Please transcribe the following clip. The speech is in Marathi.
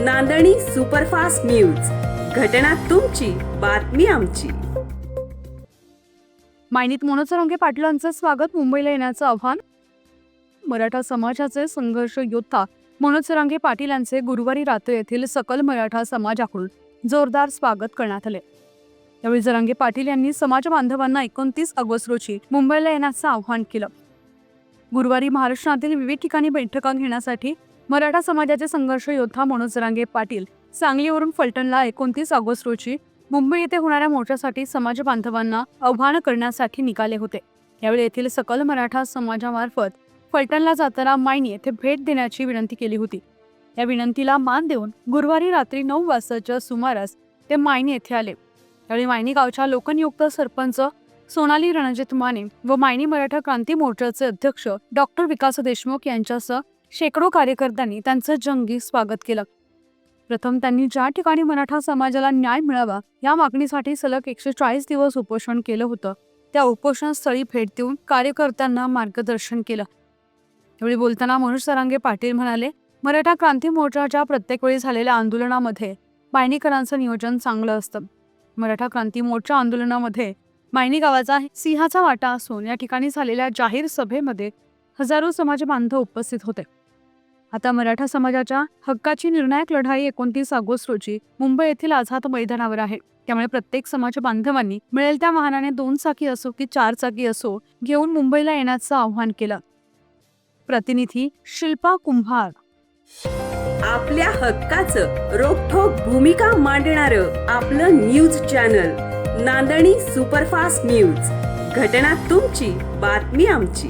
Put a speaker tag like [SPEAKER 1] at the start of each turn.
[SPEAKER 1] नांदणी सुपरफास्ट न्यूज. घटना तुमची बातमी आमची.
[SPEAKER 2] मायनीत मनोज पाटलांचं स्वागत मुंबईला येण्याचं आव्हान. मराठा समाजाचे संघर्ष योद्धा मनोज सरांगे पाटील यांचे गुरुवारी रात्री येथील सकल मराठा समाजाकडून जोरदार स्वागत करण्यात आले. यावेळी जरांगे पाटील यांनी समाज बांधवांना एकोणतीस ऑगस्ट रोजी मुंबईला येण्याचं आव्हान केलं. गुरुवारी महाराष्ट्रातील विविध ठिकाणी बैठका घेण्यासाठी मराठा समाजाचे संघर्ष योद्धा मनोज रांगे पाटील सांगलीवरून फलटणला एकोणतीस ऑगस्ट रोजी मुंबई येथे होणाऱ्या मोर्चासाठी समाज बांधवांना आव्हान करण्यासाठी निघाले होते. यावेळी येथील सकल मराठा समाजामार्फत फलटणला जाताना मायनी येथे भेट देण्याची विनंती केली होती. या विनंतीला मान देऊन गुरुवारी रात्री नऊ वाजताच्या सुमारास ते मायनी येथे आले. यावेळी मायनी गावच्या लोकनियुक्त सरपंच सोनाली रणजित माने व मायनी मराठा क्रांती मोर्चाचे अध्यक्ष डॉक्टर विकास देशमुख यांच्यासह शेकडो कार्यकर्त्यांनी त्यांचं जंगी स्वागत केलं. प्रथम त्यांनी ज्या ठिकाणी मराठा समाजाला न्याय मिळावा या मागणीसाठी सलग एकशे चाळीस दिवस उपोषण केलं होतं. त्या उपोषणस्थळी भेट देऊन कार्यकर्त्यांना मार्गदर्शन केलं. यावेळी बोलताना मनोज सरांगे पाटील म्हणाले मराठा क्रांती मोर्चाच्या प्रत्येक वेळी झालेल्या आंदोलनामध्ये मायणीकरांचं नियोजन चांगलं असतं. मराठा क्रांती मोर्चा आंदोलनामध्ये मायणी गावाचा सिंहाचा वाटा असून या ठिकाणी झालेल्या जाहीर सभेमध्ये हजारो समाज बांधव उपस्थित होते. आता मराठा समाजाच्या हक्काची निर्णायक लढाई एकोणतीस ऑगस्ट रोजी मुंबई येथील आझाद मैदानावर आहे. त्यामुळे प्रत्येक समाज बांधवांनी मिळेल त्या वाहनाने दोन चाकी असो की चार चाकी असो घेऊन मुंबईला येण्याचं आव्हान केलं. प्रतिनिधी शिल्पा कुंभार.
[SPEAKER 1] आपल्या हक्काचं रोखठोक भूमिका मांडणारं आपलं न्यूज चॅनल नांदणी सुपरफास्ट न्यूज. घटना तुमची बातमी आमची.